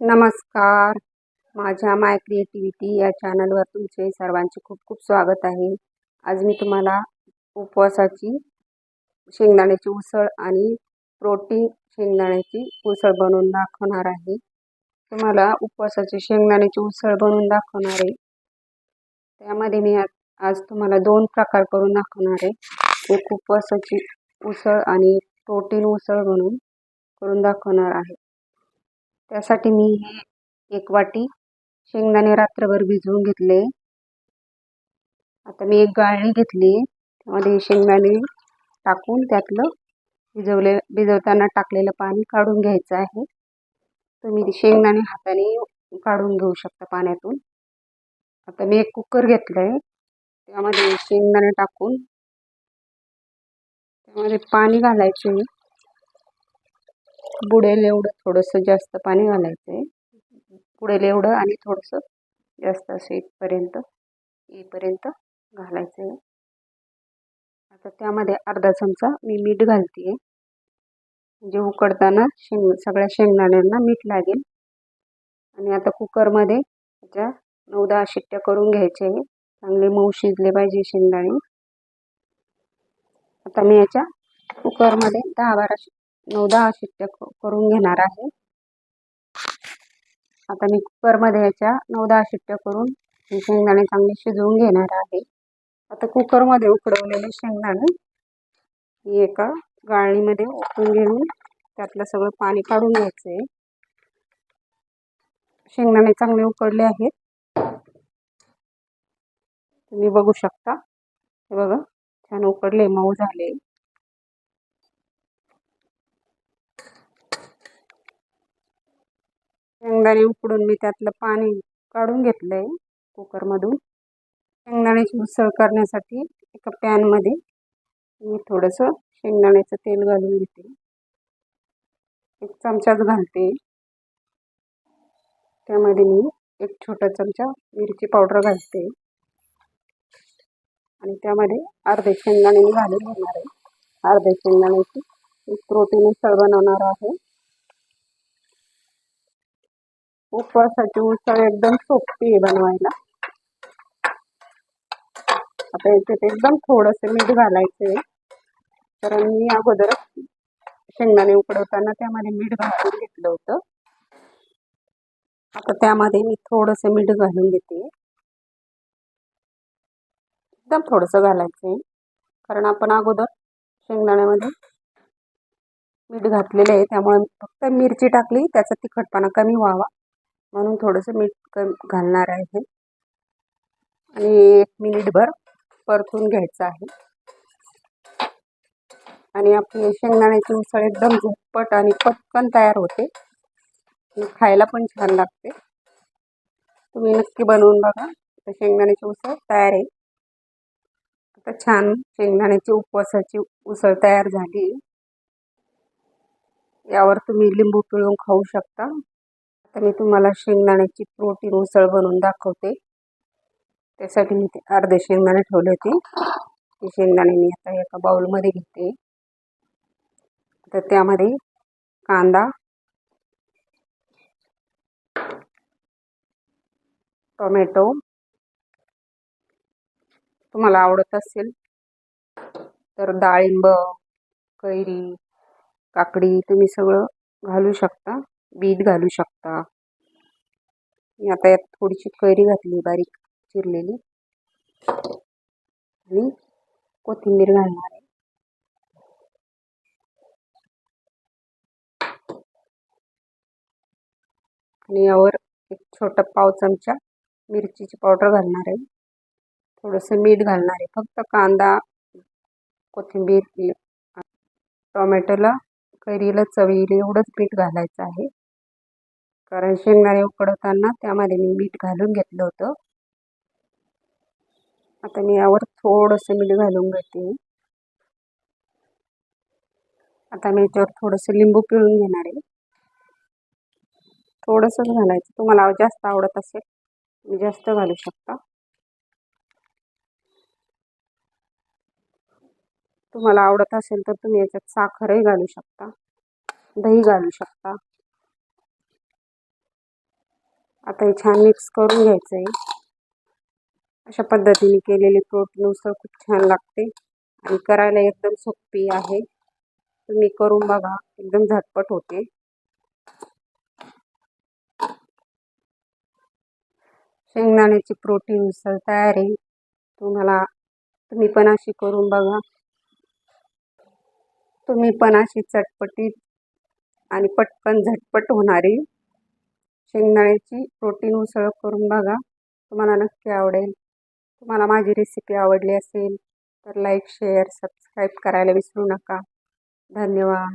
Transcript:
नमस्कार. माझ्या माय क्रिएटिव्हिटी या चॅनलवर तुमचे सर्वांचे खूप खूप स्वागत आहे. आज मी तुम्हाला उपवासाची शेंगदाण्याची उसळ आणि प्रोटीन शेंगदाण्याची उसळ बनवून दाखवणार आहे. तुम्हाला उपवासाची शेंगदाण्याची उसळ बनवून दाखवणार आहे. त्यामध्ये मी आज तुम्हाला दोन प्रकार करून दाखवणार आहे. एक उपवासाची उसळ आणि प्रोटीन उसळ बनवून करून दाखवणार आहे. त्यासाठी मी हे एक वाटी शेंगदाणे रात्रभर भिजवून घेतले. आता मी एक गाळणी घेतली. त्यामध्ये शेंगदाणे टाकून त्यातलं भिजवले भिजवताना टाकलेलं पाणी काढून घ्यायचं आहे. तुम्ही शेंगदाणे हाताने काढून घेऊ शकता पाण्यातून. आता मी एक कुकर घेतलं आहे त्यामध्ये शेंगदाणे टाकून त्यामध्ये पाणी घालायचं. मी बुडेल एवढं थोडंसं जास्त पाणी घालायचं आहे बुडेल एवढं आणि थोडंसं जास्त असं इथपर्यंत येईपर्यंत घालायचं आहे आता त्यामध्ये अर्धा चमचा मी मीठ घालते आहे म्हणजे उकडताना शेंग सगळ्या शेंगदाण्यांना मीठ लागेल. आणि आता कुकरमध्ये त्याच्या नऊ दहा शिट्ट्या करून घ्यायचे आहे चांगले मऊ शिजले पाहिजे शेंगदाणे. आता मी याच्या कुकरमध्ये दहा बारा नऊ दहा शिट्ट्या करून घेणार आहे. आता मी कुकरमध्ये याच्या नऊ दहा शिट्ट्या करून शेंगदाणे चांगले शिजवून घेणार आहे. आता कुकरमध्ये उकडवलेले शेंगदाणे ही एका गाळणीमध्ये ओतून घेऊन त्यातलं सगळं पाणी काढून घ्यायचं आहे शेंगदाणे चांगले उकडले आहेत. तुम्ही बघू शकता. हे बघा छान उकडले मऊ झाले. शेंगदाणे उकडून मी त्यातलं पाणी काढून घेतलं आहे कुकरमधून. शेंगदाण्याची उसळ करण्यासाठी एका पॅनमध्ये मी थोडंसं शेंगदाण्याचं तेल घालून घेते. एक चमचाच घालते. त्यामध्ये मी एक छोटा चमचा मिरची पावडर घालते. आणि त्यामध्ये अर्धे शेंगदाणे मी घालून घेणार आहे. अर्धे शेंगदाण्याची एक प्रोटीन उसळ बनवणार आहे. उपवासाची उसळ एकदम सोपी आहे बनवायला. आता याच्यात एकदम थोडंसं मीठ घालायचं आहे कारण मी अगोदर शेंगदाणे उकडवताना त्यामध्ये मीठ घालून घेतलं होतं. आता त्यामध्ये मी थोडंसं मीठ घालून घेते. एकदम थोडंसं घालायचं आहे कारण आपण अगोदर शेंगदाण्यामध्ये मीठ घातलेलं आहे. त्यामुळे फक्त मिरची टाकली त्याचा तिखटपणा कमी व्हावा. म्हणून थोडंसं मीठ घालणार आहे. आणि एक मिनिटभर परतून घ्यायचं आहे. आणि आपली शेंगदाण्याची उसळ एकदम झुप्पट आणि पटकन तयार होते. खायला पण छान लागते. तुम्ही नक्की बनवून बघा. तर शेंगदाण्याची उसळ तयार आहे. आता छान शेंगदाण्याची उपवासाची उसळ तयार झाली. यावर तुम्ही लिंबू पिळून खाऊ शकता. तर मी तुम्हाला शेंगदाण्याची प्रोटीन उसळ बनवून दाखवते. त्यासाठी मी ते अर्धे शेंगदाणे ठेवले होते. ते शेंगदाणे मी आता एका बाउलमध्ये घेते. तर त्यामध्ये कांदा टोमॅटो तुम्हाला आवडत असेल तर डाळिंब कैरी काकडी तुम्ही सगळं घालू शकता. बीट घालू शकता. मी आता यात थोडीशी कैरी घातली बारीक चिरलेली. आणि कोथिंबीर घालणार आहे. आणि यावर एक छोटा पाव चमचा मिरचीची पावडर घालणार आहे. थोडंसं मीठ घालणार आहे. फक्त कांदा कोथिंबीर टोमॅटोला कैरीला चवीला एवढंच पीठ घालायचं आहे. कारण शेंगदाणे उकडवताना त्यामध्ये मी मीठ घालून घेतलं होतं. आता मी यावर थोडंसं मीठ घालून घेते. आता मी याच्यावर थोडंसं लिंबू पिळून घेणार आहे. थोडंसंच घालायचं. तुम्हाला जास्त आवडत असेल तुम्ही जास्त घालू शकता. तुम्हाला आवडत असेल तर तुम्ही याच्यात साखरही घालू शकता. दही घालू शकता. आता हे छान मिक्स करून घ्यायचं आहे अशा पद्धतीने केलेली प्रोटीन उसळ खूप छान लागते. आणि करायला एकदम सोपी आहे. तुम्ही करून बघा. एकदम झटपट होते. शेंगदाण्याची प्रोटीन उसळ तयार आहे. तुम्हाला तुम्ही पण अशी करून बघा. तुम्ही पण अशी चटपटीत आणि पटकन झटपट होणारी शेंगदाण्याची प्रोटीन उसळ करून बघा. तुम्हाला नक्की आवडेल. तुम्हाला माझी रेसिपी आवडली असेल तर लाईक शेअर सबस्क्राईब करायला विसरू नका. धन्यवाद.